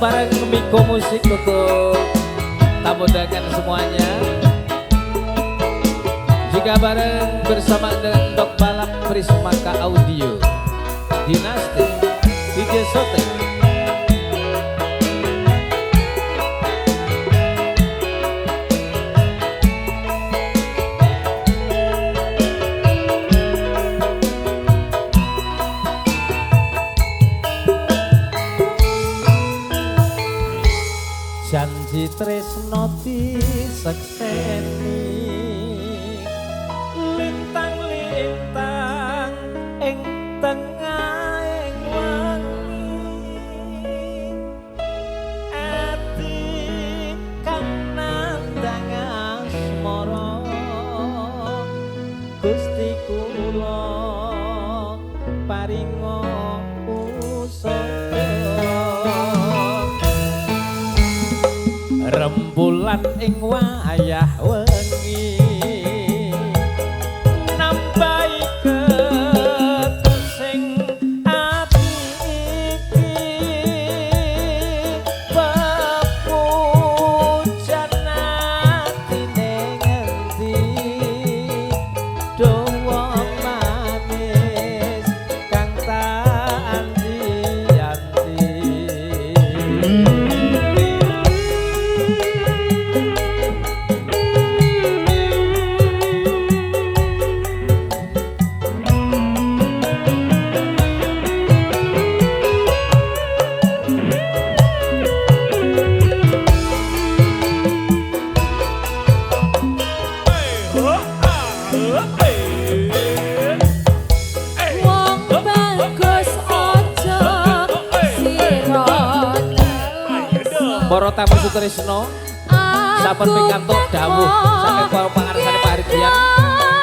bareng Miko Musik untuk tamu undangan semuanya. Juga bareng bersama dengan Dok Balap Prismaka Audio. Dinasti DJ Sotek janji tresno disekseni rembulan ing wayah wengi nambahi ketusing ati iki. Pepujan atine ngendi dawa Para tamu Sutrisno. Sampun pikantuk dawuh saking para pangarsane Pak Ardian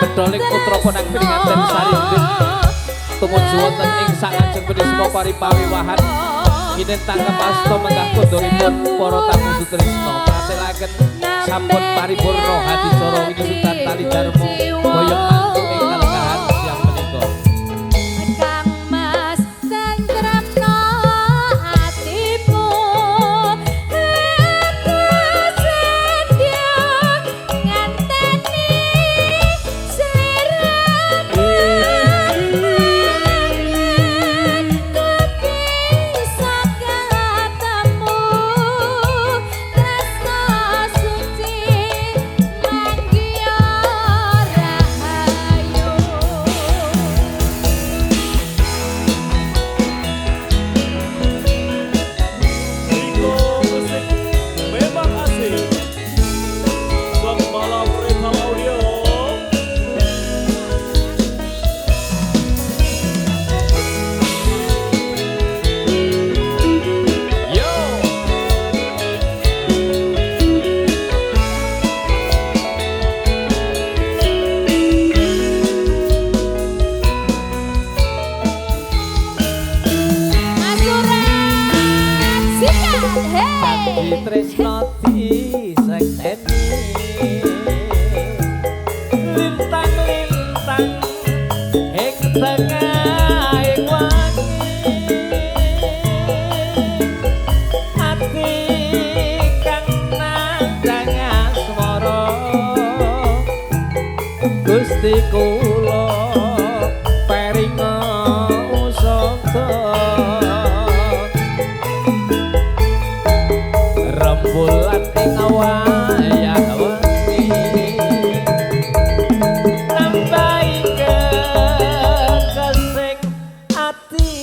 bedoling putra ponak piringaten sari urip tumuju wonten ing sangajeng pedesma paripawiwahan. Kinen tanggap asta menggah kondoripun para tamu Sutrisno. Praselaken sampun paripurna hadicara winisutan tali dharma boyong tresno disekseni Lintang-lintang ing tengah ing wangi. Ati kang nandang asmara Gusti nambahi kekesing ati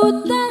Tuta